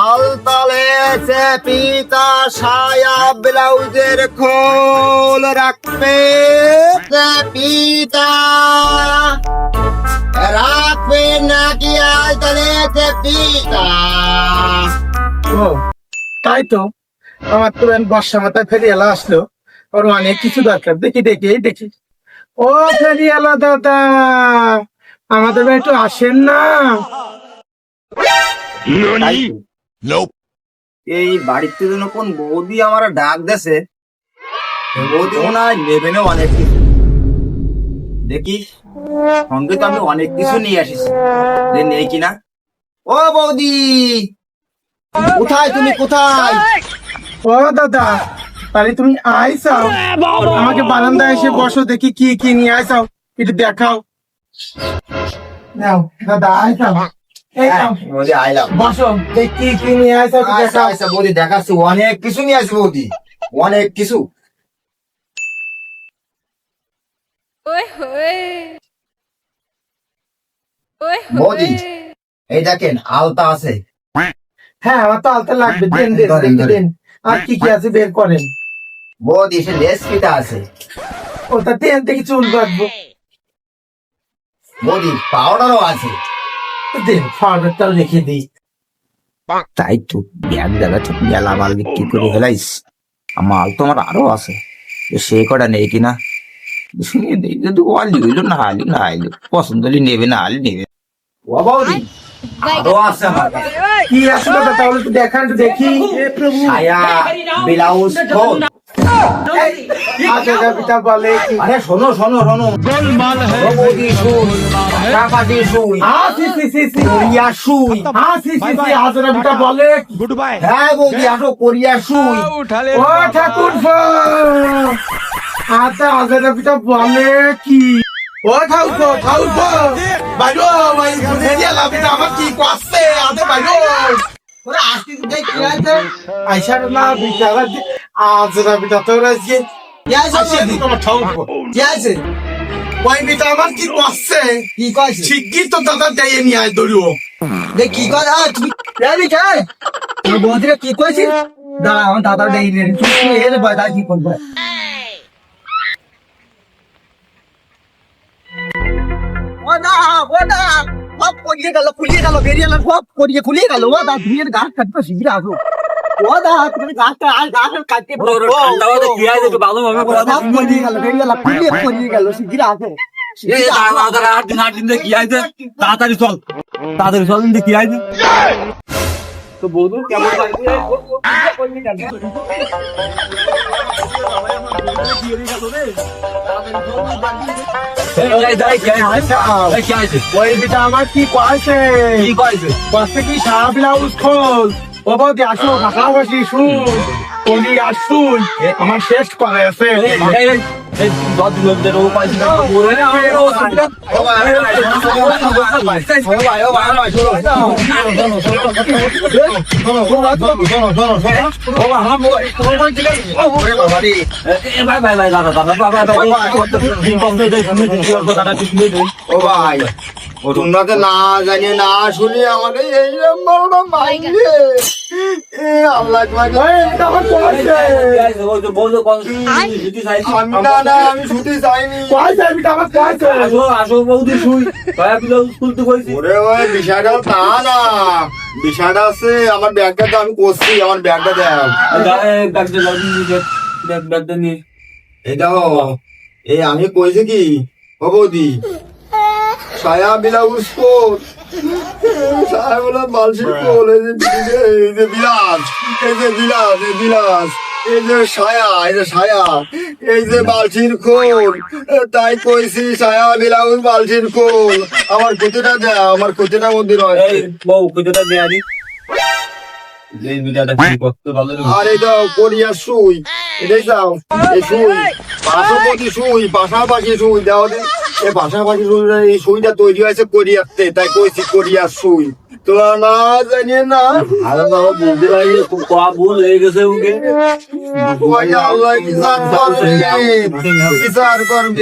আলতালেছে পিতা সায়া ব্লাউজের খোল রাখবে। পিতা রাখবে নাকি আলতালেছে পিতা। ও তাই তো। আমার তো বর্ষা মাথায় ফেরিয়ালা আসলো। ওর অনেক কিছু দরকার। দেখি দেখি দেখি। ও ফেরিয়ালা দাদা আমাদের একটু আসেন না। এই বাড়িতে যেন কোন বৌদি আমার ডাক দেছে এই বৌদি মনে হয় নেবে না অনেক কিছু। দেখি সঙ্গে তো আমি অনেক কিছু নিয়ে আসিস যে নেই কিনা। ও বৌদি! কোথায় তুমি? কোথায়? ও দাদা তাহলে তুমি আইসাও আমাকে বারান্দায় এসে বসো দেখি কি কি নিয়ে আইসাও একটু দেখাও। নাও দাদা আইসাও এই হ্যাঁ, নাও, আইলাম বসো দেখি কি কি নিয়ে দেখাচ্ছি অনেক কিছু নিয়ে আসি বৌদি। অনেক কিছু। Oi, oi. Oi, বৌদি এই দেখেন আলতা আছে। হ্যাঁ আমার তো আলতা লাগবে। দেন দেন ধরেন, দেন। আর কি কি আছে বের করেন। বৌদি সে লেস ফিতা আছে। ওটা দেন থেকে চুল বাঁধবো। বৌদি পাউডারও আছে। দেন ফার্মেরটাও রেখে দিই। তাই তো ব্যাগ দাদা তো মেলা মাল বিক্রি করে ফেলাইস। মাল তো আমার আরও আছে। তো সে কটা নেই কিনা? শুনে দেই যদি না আলি না আইলো পছন্দ হলে নেবে না আলি নেবে। আরও আছে আমার কি আছে দাদা তাহলে একটু দেখান একটু দেখি। ছায়া ব্লাউজ কোট আচ্ছা পিতা বলে। আরে শোনো শোনো শোনো। শুই টাকাটি শুই। হ্যাঁ সি সি সি সি। কোরিয়া শুই। হ্যাঁ সি সি সি হাজারা পিতা বলে। কি? হ্যাঁ বৌদি আসো কোরিয়া শুই। ও ঠাকুর আচ্ছা হাজারা পিতা বলে কি? ও ঠাকুর ঠাকুর বাইরো ভাই ভেরিয়া লাভিটা আমার কি করছে? আদে বাইরো। ওরা আসতে দেখ কি আছে? আইসার না বিটারা আজরা বিটা তোরা যে আসে দি। তোমার ঠাকুর কি আছে? ওই বিটা আমার কি করছে? কি কইছে শিগগির তো দাদা দেয় নিয়ে আয় দড়িও দে কি কর? আ তুমি রেডি খাই তোর বৌদিরা কি কইছিস দাঁড়া আমার দাদা দেই রে তুই এর বাদা কি করবে? ওদা ওদা সব করিয়ে গেল ফুলিয়ে গেল বেরিয়ে গেল সব করিয়ে ফুলিয়ে গেল। ওদা তুমি এর গাছ কাটতে শিখে আসো। তাড়াতাড়ি চল তাড়াতাড়ি চল তো বৌদু কেমন আমার কি কয়েছে কি কয়েছে কষ্ট কি সারা ব্লাউজ খোল ও বৌদি আসো ভাষা বসি শুন কলি আসুন আমার শেষ করে আছে ও বলে ভাই তোমরা না জানি না শুনি আমাকে এই বড় মাইরে এ আল্লাহ তোমাকে আমার আমি না না আমি শুতে চাইনি। কয়েছে বিটা আমার কয়েছে ওরে ওই বিষয়টা তা না। বিষয়টা আছে আমার ব্যাগটা তো আমি করছি আমার ব্যাগটা দেখ। এই দেখো এই আমি কইছি কি? ও বৌদি ছায়া ব্লাউজ কোট। ছায়া বলা মালসির কোল এই যে এই যে বিলাস এই যে বিলাস এই বিলাস এই যে ছায়া এই যে ছায়া এই যে বালছির খোল তাই কইছি ছায়া ব্লাউজ বালছির খোল আমার ক্ষতিটা দেয় আমার ক্ষতিটা মধ্যে রয় আর এই দাও কোরিয়া সুই এটাই দাও এই সুই পাশাপাশি সুই পাশাপাশি সুই দাও দিন এই পাশাপাশি এই সুইটা তৈরি হয়েছে কোরিয়াতে তাই কইছি কোরিয়ার সুই তো না জানি না। ওই আল্লাহ কি সার করবে কি সার করবে